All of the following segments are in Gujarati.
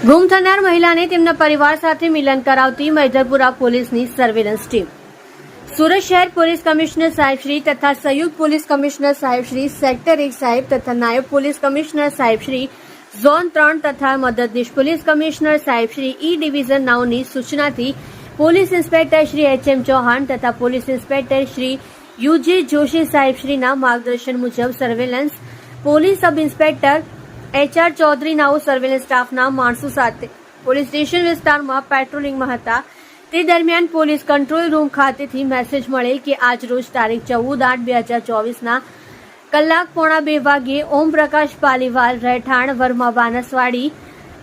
ગુમ થનાર મહિલાને તેમના પરિવાર સાથે મિલન કરાવતી મૈધરપુરા પોલીસની સર્વેલન્સ ટીમ સુરત શહેર પોલીસ કમિશનર સાહેબ શ્રી તથા સંયુક્ત પોલીસ કમિશનર સાહેબશ્રી સેક્ટર એક સાહેબ તથા નાયબ પોલીસ કમિશનર સાહેબ શ્રી ઝોન ત્રણ તથા મદદનીશ પોલીસ કમિશનર સાહેબ શ્રી ઈ ડિવિઝન નાઓની સૂચનાથી police inspector Shri H M Chauhan તથા police inspector Shri UJ Joshi સાહેબશ્રીના માર્ગદર્શન મુજબ surveillance police sub inspector HR Chaudhary નાઓ surveillance સ્ટાફના માણસો સાથે પોલીસ સ્ટેશન વિસ્તારમાં પેટ્રોલિંગમાં હતા. તે દરમિયાન પોલીસ કંટ્રોલ રૂમ ખાતેથી મેસેજ મળેલ કે આજ રોજ તારીખ ચૌદ આઠ બે હજાર ચોવીસના કલાક પોણા બે વાગ્યે ઓમ પ્રકાશ પાલીવાલ, રહેઠાણ, Verma Banaswadi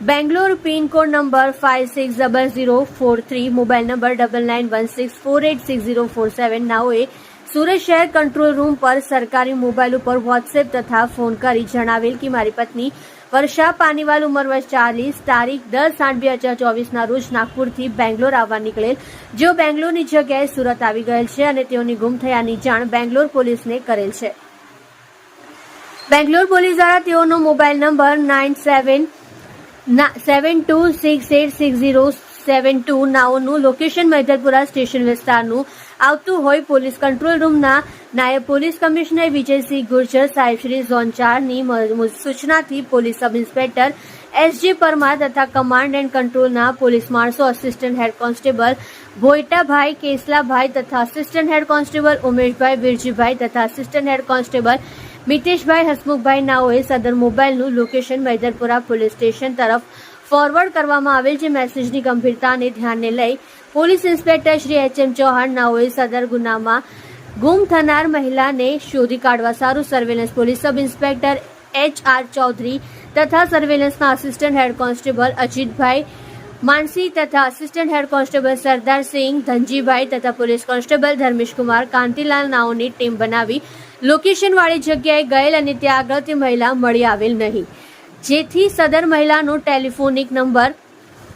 Bangalore pin code number five six double zero four three, mobile number double nine one six four eight six zero four seven, નાઓએ Surat શહેર કંટ્રોલ રૂમ પર સરકારી મોબાઈલ ઉપર વોટ્સએપ તથા ફોન કરી જણાવેલ કે મારી પત્ની વર્ષા પાનીવાલ ઉંમર વર્ષ ચાલીસ તારીખ દસ આઠ બે હજાર ચોવીસના રોજ નાગપુરથી બેંગ્લોર આવવા નીકળેલ. જેઓ બેંગ્લોરની જગ્યાએ સુરત આવી ગયેલ છે અને તેઓની ગુમ થયાની જાણ બેંગ્લોર પોલીસને કરેલ છે. બેંગ્લોર પોલીસ દ્વારા તેઓનો mobile number nine seven seven two six eight six zero seven two નાઓનું location Maidalpura station વિસ્તારનું આવતું હોય પોલીસ કંટ્રોલ રૂમના નાયબ પોલીસ કમિશનર વિજયસિંહ ગુર્જર સાહેબ શ્રી ઝોન ચારની સૂચનાથી police sub inspector SG Parmar તથા કમાન્ડ એન્ડ કંટ્રોલના પોલીસ માણસો assistant head constable Bhoitabhai Kesalabhai તથા assistant head constable Umeshbhai Virjibhai તથા assistant head constable Miteshbhai Hasmukhbhai નાઓએ સદર મોબાઈલનું લોકેશન મૈદરપુરા પોલીસ સ્ટેશન તરફ ફોરવર્ડ કરવામાં આવેલ છે મેસેજની ગંભીરતાને ધ્યાને લઈ police inspector Shri H M Chauhan નાઓએ સદર ગુનામાં ગુમ થનાર મહિલાને શોધી કાઢવા સારું surveillance police sub inspector H R Chaudhary તથા સર્વેલન્સના assistant head constable Ajitbhai Mansi તથા assistant head constable Sardar Singh Dhanjibhai તથા પોલીસ કોન્સ્ટેબલ ધર્મેશકુમાર કાંતિલાલ નાઓની ટીમ બનાવી લોકેશનવાળી જગ્યાએ ગયેલ અને ત્યાં આગળ મહિલા મળી આવેલ નહીં. જેથી સદર મહિલાનો ટેલિફોનિક નંબર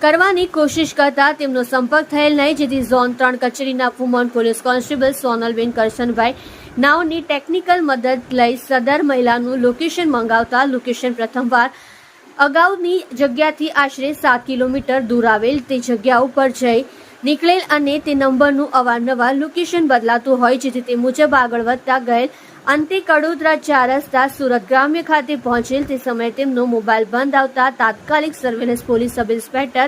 કરવાની કોશિશ કરતા તેમનો સંપર્ક થયેલ નહીં, જેથી ઝોન ત્રણ કચેરીના woman police constable Sonalben Karshanbhai નાવની technical મદદ લઈ સદર મહિલાનું લોકેશન મંગાવતા લોકેશન પ્રથમવાર અગાઉની જગ્યાથી આશરે સાત કિલોમીટર દૂર આવેલ તે જગ્યા ઉપર જઈ નીકળેલ અને તે નંબરનું અવારનવાર લોકેશન બદલાતું હોય છે. તે મુજબ આગળ વધતા ગયેલ અંતે કડોદરા ચાર રસ્તા સુરત ગ્રામ્ય ખાતે પહોંચેલ. તે સમયે તેમનો મોબાઈલ બંધ આવતા તાત્કાલિક surveillance police sub inspector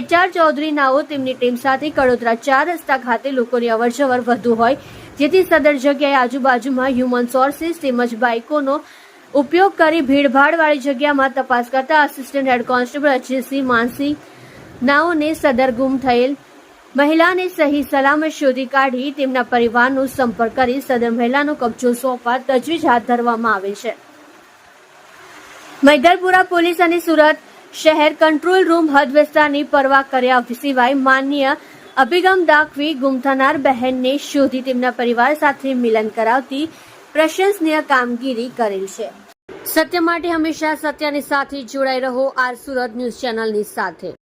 HR Chaudhary નાઓ તેમની ટીમ સાથે કડોદરા ચાર રસ્તા ખાતે લોકોની અવરજવર વધુ હોય. જેથી સદર જગ્યાએ આજુબાજુમાં હ્યુમન સોર્સિસ તેમજ બાઇકોનો ઉપયોગ કરી ભીડભાડવાળી જગ્યામાં તપાસ કરતા assistant head constable Ajaysinh Mansinh નાઓને સદર ગુમ થયેલ મહિલાને સહી સલામત શોધી કાઢી તેમના પરિવારનો સંપર્ક કરી સદર મહિલાનો કબજો સોંપવા તજવીજ હાથ ધરવામાં આવે છે. મૈદલપુરા પોલીસ અને સુરત શહેર કંટ્રોલ રૂમ હદ વિસ્તારની પરવા કર્યા સિવાય માન્ય અભિગમ દાખવી ગુમ થનાર બહેનને શોધી તેમના પરિવાર સાથે મિલન કરાવતી પ્રશંસનીય કામગીરી કરેલ છે. સત્ય માટે હંમેશા સત્યની સાથે જોડાઈ રહો આર સુરત ન્યૂઝ ચેનલની સાથે.